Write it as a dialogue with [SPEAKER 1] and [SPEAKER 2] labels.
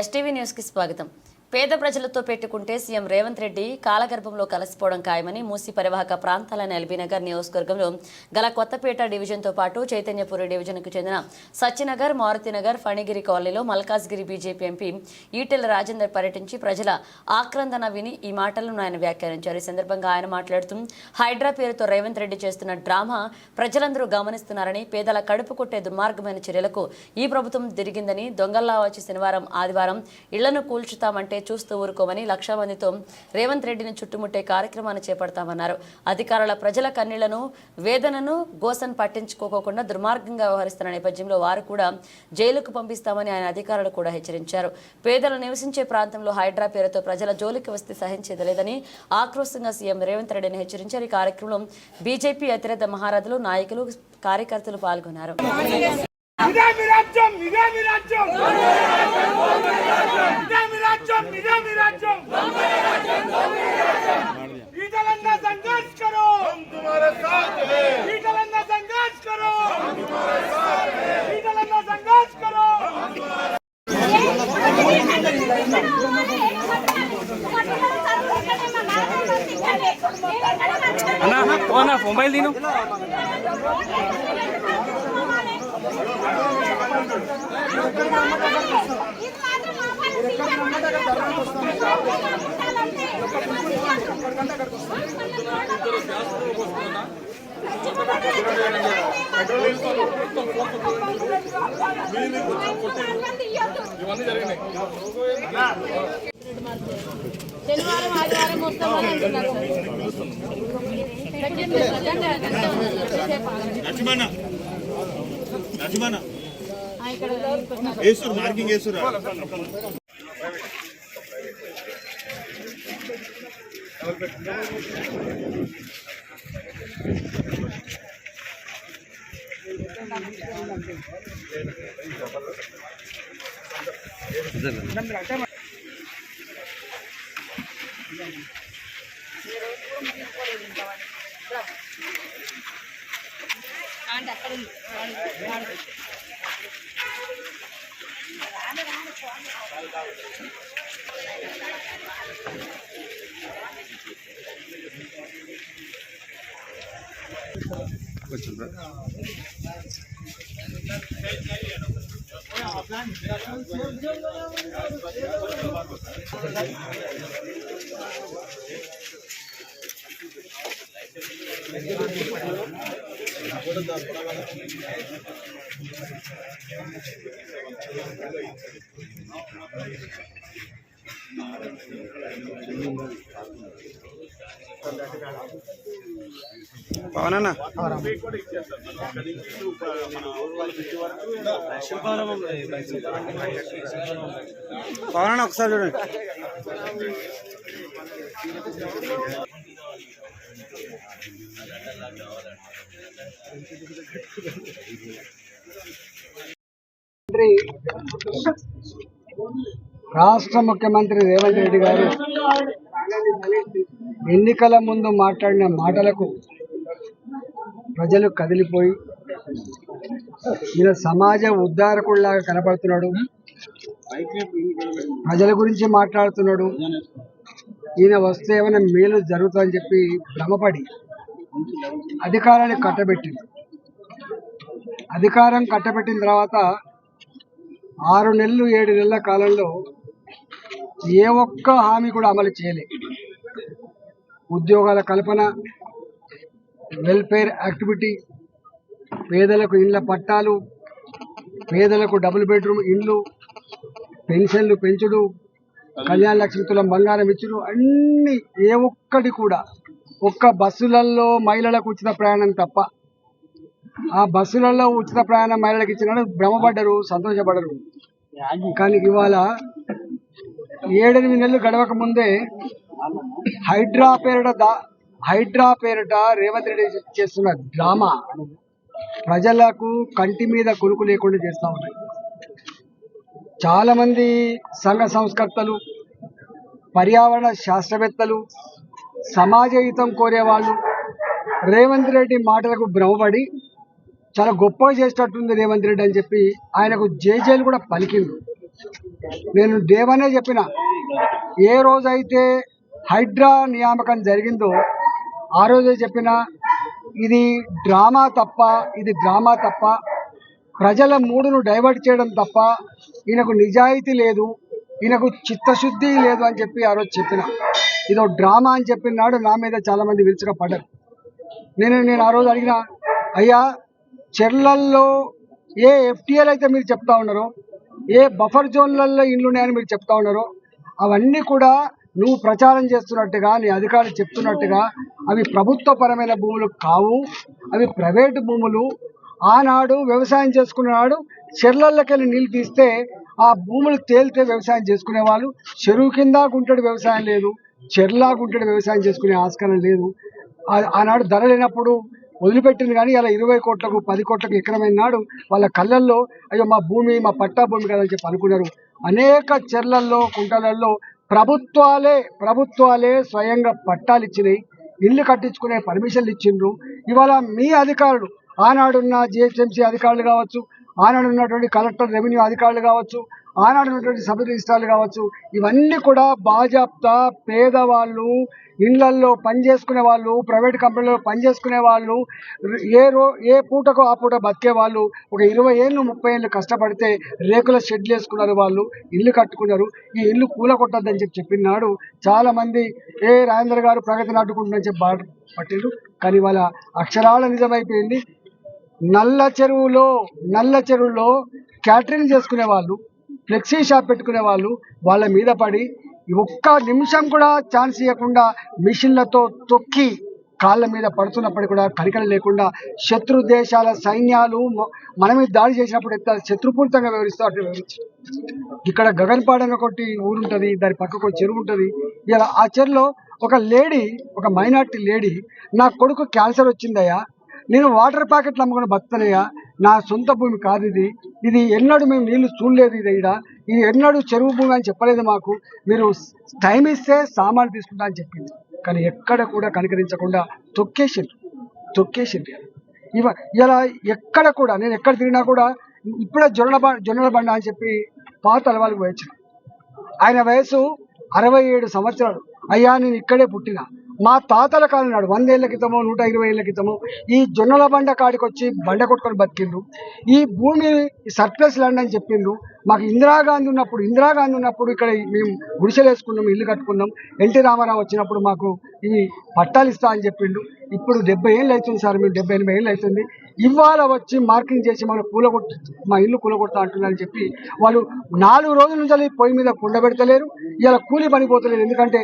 [SPEAKER 1] STV న్యూస్కి స్వాగతం. పేద ప్రజలతో పెట్టుకుంటే సీఎం రేవంత్ రెడ్డి కాలగర్భంలో కలిసిపోవడం ఖాయమని మూసి పరివాహక ప్రాంతాలైన ఎల్బీనగర్ నియోజకవర్గంలో గల కొత్తపేట డివిజన్తో పాటు చైతన్యపురి డివిజన్కు చెందిన సత్యనగర్ మారుతినగర్ ఫణిగిరి కాలనీలో మల్కాజ్గిరి బీజేపీ ఎంపీ ఈటెల రాజేందర్ పర్యటించి ప్రజల ఆక్రందన విని ఈ మాటలను ఆయన వ్యాఖ్యానించారు. ఈ సందర్భంగా ఆయన మాట్లాడుతూ హైడ్రా పేరుతో రేవంత్ రెడ్డి చేస్తున్న డ్రామా ప్రజలందరూ గమనిస్తున్నారని పేదల కడుపు కొట్టే దుర్మార్గమైన చర్యలకు ఈ ప్రభుత్వం తిరిగిందని దొంగల్లా వచ్చి శనివారం ఆదివారం ఇళ్ళను కూల్చుతామంటే చూస్తూ ఊరుకోమని లక్ష మందితో రేవంత్ రెడ్డిని చుట్టుముట్టే కార్యక్రమాన్ని చేపడతామన్నారు. అధికారుల ప్రజల కన్నీళ్ళను వేదనను గోసన్ పట్టించుకోకుండా దుర్మార్గంగా వ్యవహరిస్తున్న నేపథ్యంలో వారు కూడా జైలుకు పంపిస్తామని ఆయన అధికారులు కూడా హెచ్చరించారు. పేదలు నివసించే ప్రాంతంలో హైడ్రా పేరుతో ప్రజల జోలికి వస్తే సహించేది లేదని ఆక్రోశంగా సీఎం రేవంత్ రెడ్డిని హెచ్చరించారు. ఈ కార్యక్రమంలో బీజేపీ అతిరథ మహారథులు నాయకులు కార్యకర్తలు పాల్గొన్నారు.
[SPEAKER 2] ఇదే మీ రాజ్యం ఇదే మీ రాజ్యం. ఇదే మీ రాజ్యం. ರಾಜ್ಯಂ ನಿಜಾಮ ರಾಜ್ಯಂ ಹಮಾರೆ ರಾಜ್ಯಂ ಹಮಾರೆ ರಾಜ್ಯಂ ಈದಲನ್ನ ಸಂಘರ್ಷ करो हम तुम्हारे
[SPEAKER 3] साथ हैं ಈದಲನ್ನ
[SPEAKER 4] ಸಂಘರ್ಷ करो हम तुम्हारे साथ हैं ಈದಲನ್ನ ಸಂಘರ್ಷ करो हम तुम्हारे ಅಣ್ಣ ಫೋನ್
[SPEAKER 5] ಮೊಬೈಲ್ ನೀನು
[SPEAKER 3] మొబైల్ తిను
[SPEAKER 5] శనివారం ఆదివారం వస్తామని అంటున్నారు పెట్టండి, పెట్టండి, పెట్టండి.
[SPEAKER 6] లక్ష్మణ లక్ష్మణ
[SPEAKER 5] ఆ, ఇక్కడ
[SPEAKER 6] వేసురు మార్కింగ్ వేసురా
[SPEAKER 3] పవనన్నా. పవనన్నా ఒకసారి చూడండి.
[SPEAKER 4] రాష్ట్ర ముఖ్యమంత్రి రేవంత్ రెడ్డి గారు ఎన్నికల ముందు మాట్లాడిన మాటలకు ప్రజలు కదిలిపోయి ఈయన సమాజ ఉద్ధారకుడిలాగా కనపడుతున్నాడు ప్రజల గురించి మాట్లాడుతున్నాడు ఈయన వస్తే ఏమైనా మేలు జరుగుతుందని చెప్పి భ్రమపడి అధికారాన్ని కట్టబెట్టింది. అధికారం కట్టబెట్టిన తర్వాత ఆరు నెలలు ఏడు నెలల కాలంలో ఏ ఒక్క హామీ కూడా అమలు చేయలే. ఉద్యోగాల కల్పన వెల్ఫేర్ యాక్టివిటీ పేదలకు ఇండ్ల పట్టాలు పేదలకు డబుల్ బెడ్రూమ్ ఇండ్లు పెన్షన్లు పెంచుడు కళ్యాణ లక్ష్మి తులం బంగారం ఇచ్చుడు అన్ని ఏ ఒక్కటి కూడా ఒక్క బస్సులలో మహిళలకు ఉచిత ప్రయాణం తప్ప ఆ బస్సులలో ఉచిత ప్రయాణం మహిళలకు ఇచ్చిన భ్రమపడ్డరు సంతోషపడరు. కానీ ఇవాళ ఏడెనిమిది నెలలు గడవక ముందే హైడ్రా పేరిట దా హైడ్రా పేరిట రేవంత్ రెడ్డి చేస్తున్న డ్రామా ప్రజలకు కంటి మీద కొనుకు లేకుండా చేస్తూ ఉన్నాయి. చాలామంది సంఘ సంస్కర్తలు పర్యావరణ శాస్త్రవేత్తలు సమాజ హితం కోరేవాళ్ళు. రేవంత్ రెడ్డి మాటలకు భ్రమపడి చాలా గొప్పగా చేసేటట్టుంది రేవంత్ రెడ్డి అని చెప్పి ఆయనకు జేజేలు కూడా పలికిండు. నేను దేవనే చెప్పిన ఏ రోజైతే హైడ్రా నియామకం జరిగిందో ఆ రోజే చెప్పిన ఇది డ్రామా తప్ప ఇది డ్రామా తప్ప ప్రజల మూడును డైవర్ట్ చేయడం తప్ప ఈయనకు నిజాయితీ లేదు ఈయనకు చిత్తశుద్ధి లేదు అని చెప్పి ఆ రోజు చెప్పిన. ఇదో డ్రామా అని చెప్పిన నాడు నా మీద చాలా మంది విరుచుగా పడ్డారు. నేను నేను ఆ రోజు అడిగిన అయ్యా చెర్లల్లో ఏ ఎఫ్టీఎల్ అయితే మీరు చెప్తా ఉన్నారో ఏ బఫర్ జోన్లలో ఇండ్లు ఉన్నాయని మీరు చెప్తా ఉన్నారో అవన్నీ కూడా నువ్వు ప్రచారం చేస్తున్నట్టుగా నీ అధికారులు చెప్తున్నట్టుగా అవి ప్రభుత్వపరమైన భూములు కావు అవి ప్రైవేటు భూములు. ఆనాడు వ్యవసాయం చేసుకున్నాడు చెర్లల్లకెళ్ళి నీళ్ళు తీస్తే ఆ భూములు తేలితే వ్యవసాయం చేసుకునే వాళ్ళు చెరువు కింద గుంటడి వ్యవసాయం లేదు. చెర్లా వ్యవసాయం చేసుకునే ఆస్కారం లేదు. ఆనాడు ధర లేనప్పుడు వదిలిపెట్టింది కానీ అలా ఇరవై కోట్లకు పది కోట్లకు ఎకరమైన నాడు వాళ్ళ కళ్ళల్లో అయ్యో మా భూమి మా పట్టా భూమి కదా అని చెప్పి అనుకున్నారు. అనేక చెర్లల్లో కుంటలల్లో ప్రభుత్వాలే ప్రభుత్వాలే స్వయంగా పట్టాలు ఇచ్చినాయి. ఇల్లు కట్టించుకునే పర్మిషన్లు ఇచ్చిండ్రు. ఇవాళ మీ అధికారులు ఆనాడున్న జిహెచ్ఎంసీ అధికారులు కావచ్చు ఆనాడు ఉన్నటువంటి కలెక్టర్ రెవెన్యూ అధికారులు కావచ్చు ఆనాడు ఉన్నటువంటి సబ్ రిజిస్ట్రార్లు కావచ్చు ఇవన్నీ కూడా బాజాప్తా పేదవాళ్ళు ఇళ్ళల్లో పనిచేసుకునే వాళ్ళు ప్రైవేట్ కంపెనీలో పనిచేసుకునే వాళ్ళు ఏ రో ఏ పూటకు ఆ పూట బతికే వాళ్ళు ఒక ఇరవై ఏళ్ళు ముప్పై ఏళ్ళు కష్టపడితే రేకుల షెడ్లు వేసుకున్నారు వాళ్ళు ఇల్లు కట్టుకున్నారు ఈ ఇల్లు కూల కొట్టద్దని చెప్పి చెప్పినాడు చాలామంది. ఏ రాజేంద్ర గారు ప్రగతి నాటుకుంటుందని చెప్పి బాధ పట్టిండ్రు కానీ వాళ్ళ అక్షరాల నిజమైపోయింది నల్ల చెరువులో నల్ల చెరువులో క్యాటరింగ్ చేసుకునే వాళ్ళు ఫ్లెక్సీ షాప్ పెట్టుకునే వాళ్ళు వాళ్ళ మీద పడి ఒక్క నిమిషం కూడా ఛాన్స్ ఇవ్వకుండా మిషన్లతో తొక్కి కాళ్ళ మీద పడుతున్నప్పటికీ కూడా కనికలు లేకుండా శత్రు దేశాల సైన్యాలు మన మీద దాడి చేసినప్పుడు ఎంత శత్రుపూరితంగా వివరిస్తూ అటు ఇక్కడ గగన్పాడంగా కొట్టి ఊరుంటుంది దాని పక్కకు ఒక చెరువు ఉంటుంది. ఇలా ఆ చెరువులో ఒక లేడీ ఒక మైనార్టీ లేడీ నా కొడుకు క్యాన్సర్ వచ్చిందయ్యా నేను వాటర్ ప్యాకెట్లు అమ్ముకుని బతుకుతానయ్యా నా సొంత భూమి కాదు ఇది. ఇది ఎన్నడూ మేము నీళ్ళు చూడలేదు ఇది ఇక్కడ ఇది ఎన్నడూ చెరువు భూమి అని చెప్పలేదు మాకు. మీరు టైం ఇస్తే సామాన్లు తీసుకుంటా అని చెప్పింది. కానీ ఎక్కడ కూడా కనికరించకుండా తొక్కేసిండ్రు. తొక్కేసిండ్రు ఇవ ఇలా ఎక్కడ కూడా నేను ఎక్కడ తిరిగినా కూడా ఇప్పుడే జొన్నల జొన్నల బండ అని చెప్పి పాత అలవాళ్ళకి పోయొచ్చిన. ఆయన వయసు అరవై ఏడు సంవత్సరాలు. అయ్యా నేను ఇక్కడే పుట్టిన. మా తాతల కాలం నాడు వందేళ్ళ క్రితమో నూట ఇరవై ఏళ్ళ క్రితమో ఈ జొన్నల బండ కాడికి వచ్చి బండ కొట్టుకొని బతికిండ్రు. ఈ భూమి సర్ప్లస్ ల్యాండ్ అని చెప్పిండ్రు. మాకు ఇందిరాగాంధీ ఉన్నప్పుడు ఇందిరాగాంధీ ఉన్నప్పుడు ఇక్కడ మేము గుడిసెలు వేసుకున్నాం ఇల్లు కట్టుకున్నాం. ఎన్టీ రామారావు వచ్చినప్పుడు మాకు ఇవి పట్టాలు ఇస్తా అని చెప్పిండు ఇప్పుడు డెబ్బై ఏళ్ళు అవుతుంది సార్ మేము డెబ్బై ఎనిమిది ఏళ్ళు అవుతుంది. ఇవాళ వచ్చి మార్కింగ్ చేసి మన కూలగొట్టు మా ఇల్లు కూలగొడతా అంటున్నారని చెప్పి వాళ్ళు నాలుగు రోజుల నుంచి పొయ్యి మీద కుండ పెడతలేరు. ఇలా కూలి పనిపోతలేరు ఎందుకంటే